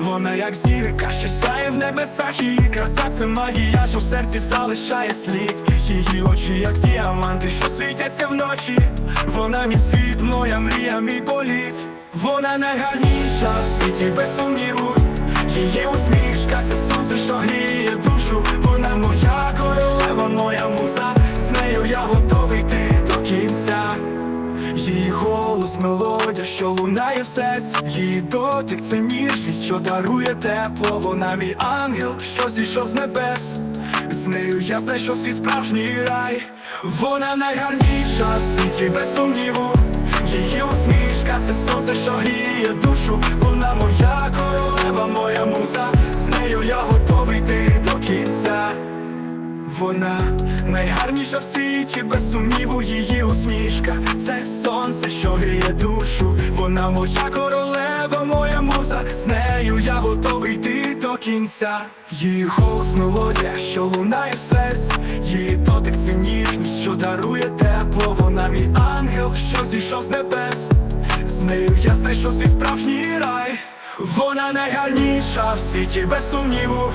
Вона як зірка, що сяє в небесах, її краса це магія, що в серці залишає слід. Її очі, як діаманти, що світяться вночі. Вона мій світ, моя мрія, мій політ. Вона найгарніша в світі без сумніву. Її голос, мелодія, що лунає в серці, її дотик це ніжність, що дарує тепло. Вона мій ангел, що зійшов з небес. З нею я знайшов свій справжній рай. Вона найгарніша в світі без сумніву. Її усмішка це сонце, що гріє душу. Вона моя королева, моя муза. З нею я готовий йти до кінця. Вона найгарніша в світі, без сумніву, її усмішка. Кінця. Її голос мелодія, що лунає в серці. Її дотик це ніжність, що дарує тепло. Вона мій ангел, що зійшов з небес. З нею я знайшов свій справжній рай. Вона найгарніша в світі без сумніву.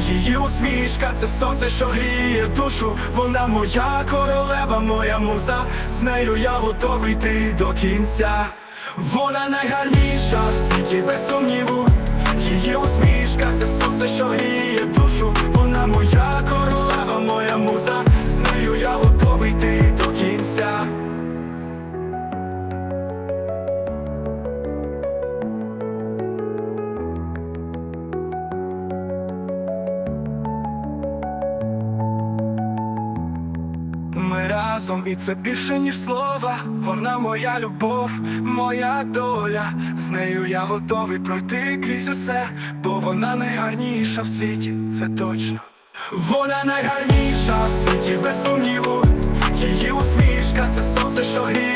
Її усмішка це сонце, що гріє душу. Вона моя королева, моя муза. З нею я готовий йти до кінця. Вона найгарніша в світі без сумніву. Її усмішка це сонце, що гріє душу. Вона моя королева, Разом, і це більше, ніж слова. Вона моя любов, моя доля. З нею я готовий пройти крізь усе, бо вона найгарніша в світі, це точно. Вона найгарніша в світі без сумніву. Її усмішка це сонце, що гріє